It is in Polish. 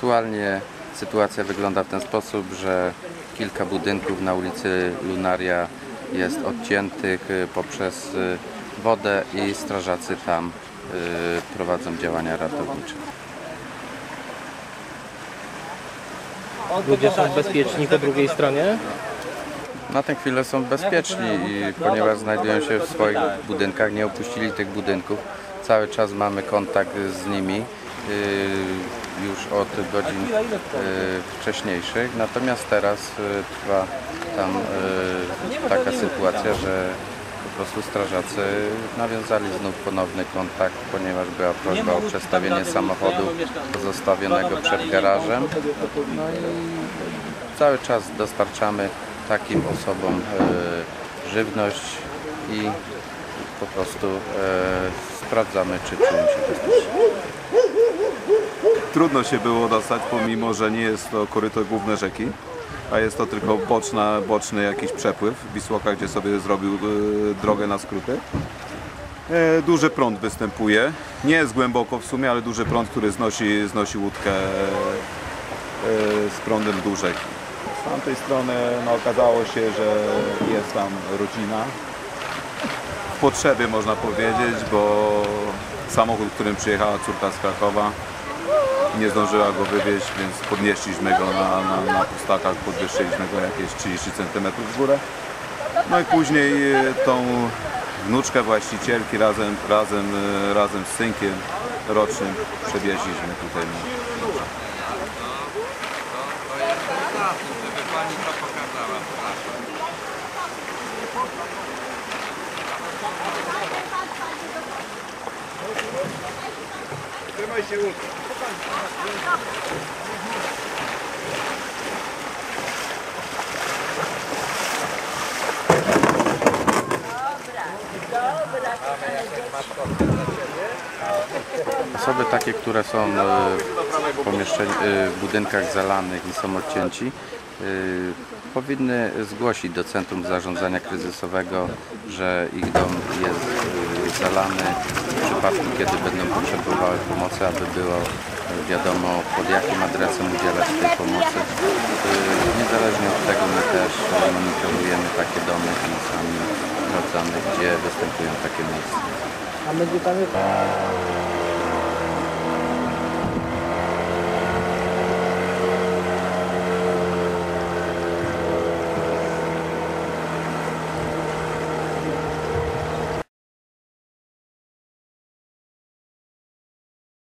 Aktualnie sytuacja wygląda w ten sposób, że kilka budynków na ulicy Lunaria jest odciętych y, poprzez y, wodę i strażacy tam y, prowadzą działania ratownicze. Ludzie są bezpieczni po drugiej stronie. Na tę chwilę są bezpieczni i ponieważ znajdują się w swoich budynkach, nie opuścili tych budynków. Cały czas mamy kontakt z nimi już od godzin yy, wcześniejszych. Natomiast teraz yy, trwa tam yy, taka sytuacja, że po prostu strażacy nawiązali znów ponowny kontakt, ponieważ była prośba o przestawienie samochodu pozostawionego przed garażem. No i cały czas dostarczamy takim osobom żywność i po prostu sprawdzamy, czy czują się bezpiecznie. Trudno się było dostać, pomimo że nie jest to koryto główne rzeki, a jest to tylko boczna, boczny jakiś przepływ Wisłoka, gdzie sobie zrobił e, drogę na skróty. E, duży prąd występuje. Nie jest głęboko w sumie, ale duży prąd, który znosi, znosi łódkę e, z prądem do rzeki. Z tamtej strony no, okazało się, że jest tam rodzina. W potrzebie można powiedzieć, bo samochód, którym przyjechała córka z Krakowa, nie zdążyła go wywieźć, więc podnieśliśmy go na, na, na pustakach, podwyższyliśmy go jakieś 30 cm w górę. No i później e, tą wnuczkę właścicielki razem, razem, e, razem z synkiem rocznym przewieźliśmy tutaj. No. żeby Pani to pokazała, Osoby takie, które są e, w, e, w budynkach zalanych i są odcięci, powinny zgłosić do Centrum Zarządzania Kryzysowego, że ich dom jest e, zalany w przypadku, kiedy będą potrzebowały pomocy, aby było e, wiadomo pod jakim adresem udzielać tej pomocy. Niezależnie od tego my też monitorujemy takie domy i sami sprawdzamy, gdzie występują takie miejsca. A my